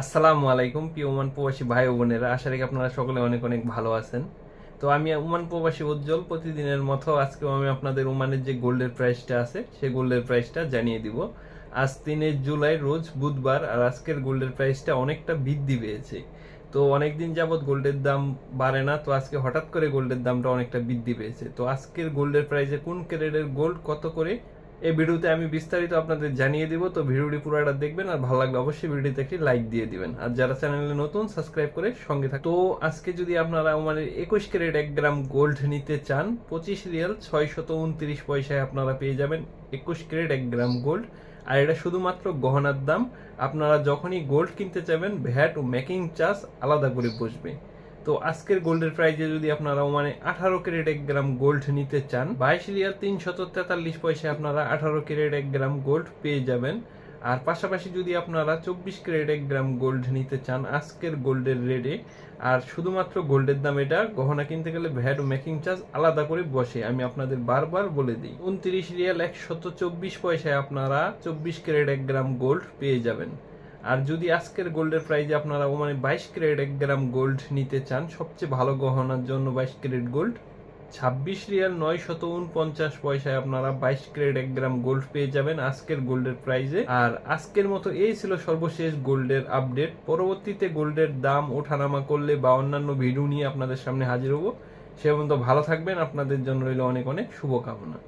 আসসালামু আলাইকুম, প্রিয় ওমান প্রবাসী ভাই ও বোনেরা। আশা রাখি আপনারা সকলে অনেক অনেক ভালো আছেন। তো আমি ওমান প্রবাসী উজ্জ্বল, প্রতিদিনের মতো আজকে আমি আপনাদের ওমানের যে গোল্ডের প্রাইসটা আছে, সেই গোল্ডের প্রাইসটা জানিয়ে দিব। আজ তিনে জুলাই, রোজ বুধবার, আর আজকের গোল্ডের প্রাইসটা অনেকটা বৃদ্ধি পেয়েছে। তো অনেকদিন যাবৎ গোল্ডের দাম বাড়ে না, তো আজকে হঠাৎ করে গোল্ডের দামটা অনেকটা বৃদ্ধি পেয়েছে। তো আজকের গোল্ডের প্রাইসে কোন ক্যারেটের গোল্ড কত করে এই ভিডিওতে আমি বিস্তারিত আপনাদের জানিয়ে দিব, তো ভিডিওটি পুরোটা দেখবেন আর ভালো লাগলে অবশ্যই ভিডিওতে একটি লাইক দিয়ে দিবেন। আর যারা চ্যানেলে নতুন, সাবস্ক্রাইব করে সঙ্গে থাক তো আজকে যদি আপনারা আমাদের একুশ ক্যারেট এক গ্রাম গোল্ড নিতে চান, পঁচিশ রিয়াল ছয় শত উনত্রিশ পয়সায় আপনারা পেয়ে যাবেন একুশ ক্যারেট এক গ্রাম গোল্ড। আর এটা শুধুমাত্র গহনার দাম। আপনারা যখনই গোল্ড কিনতে চাইবেন ভ্যাট ও মেকিং চার্জ আলাদা করে বসবে। তো আজকের গোল্ডের প্রাইজে যদি আপনারা মানে আঠারো ক্যারেট এক গ্রাম গোল্ড নিতে চান, বাইশ রিয়াল তিনশত তেতাল্লিশ পয়সায় আপনারা আঠারো ক্যারেট এক গ্রাম গোল্ড পেয়ে যাবেন। আর পাশাপাশি যদি আপনারা চব্বিশ ক্যারেট এক গ্রাম গোল্ড নিতে চান আজকের গোল্ডের রেটে আর শুধুমাত্র গোল্ডের দাম এটা, গহনা কিনতে গেলে ভ্যাট মেকিং চার্জ আলাদা করে বসে, আমি আপনাদের বারবার বলে দিই। উনত্রিশ রিয়াল একশত চব্বিশ পয়সায় আপনারা চব্বিশ ক্যারেট এক গ্রাম গোল্ড পেয়ে যাবেন। আর যদি আজকের গোল্ডের প্রাইজে আপনারা মানে বাইশ ক্যারেট এক গ্রাম গোল্ড নিতে চান, সবচেয়ে ভালো গহনার জন্য বাইশ ক্যারেট গোল্ড ছাব্বিশ রিয়াল নয় শত উনপঞ্চাশ পয়সায় আপনারা বাইশ ক্যারেট এক গ্রাম গোল্ড পেয়ে যাবেন আজকের গোল্ডের প্রাইজে আর আজকের মতো এই ছিল সর্বশেষ গোল্ডের আপডেট পরবর্তীতে গোল্ডের দাম, ওঠানামা করলে বা অন্যান্য ভিডিও নিয়ে আপনাদের সামনে হাজির হব। সে পর্যন্ত ভালো থাকবেন। আপনাদের জন্য রইল অনেক অনেক শুভকামনা।